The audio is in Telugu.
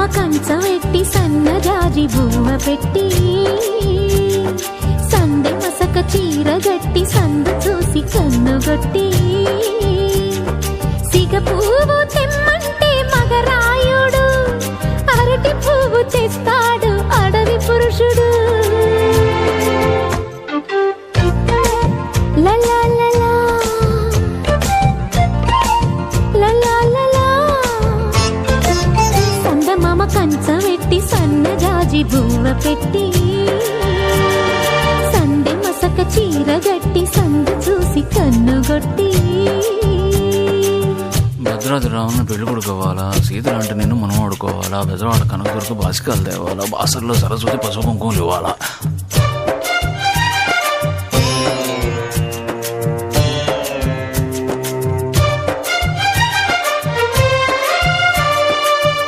సందమామ కంచవెట్టి సన్న జాజి బువ్వ పెట్టి సందె మసక చీర గట్టి సందు చూసి కన్నుగొట్టి సిగ పువ్వు తెమ్మంటే మగరాయుడు అరటి పువ్వు తెస్తాడు అడవి పురుషుడు. లలా సన్న బువ్వ పెట్టి సందె మసక చీర గట్టి సందు చూసి కన్నుగొట్టి భద్రాద్రి రావుని పెళ్ళి కొడుకోవాలా? సీతలు అంటే నిన్ను మనం ఆడుకోవాలా? బెదరవాడ కనకదుర్గ బాసికాలు తేవాలా? బాసర్లో సరస్వతి పసుపు కుంకుమలు ఇవ్వాలా?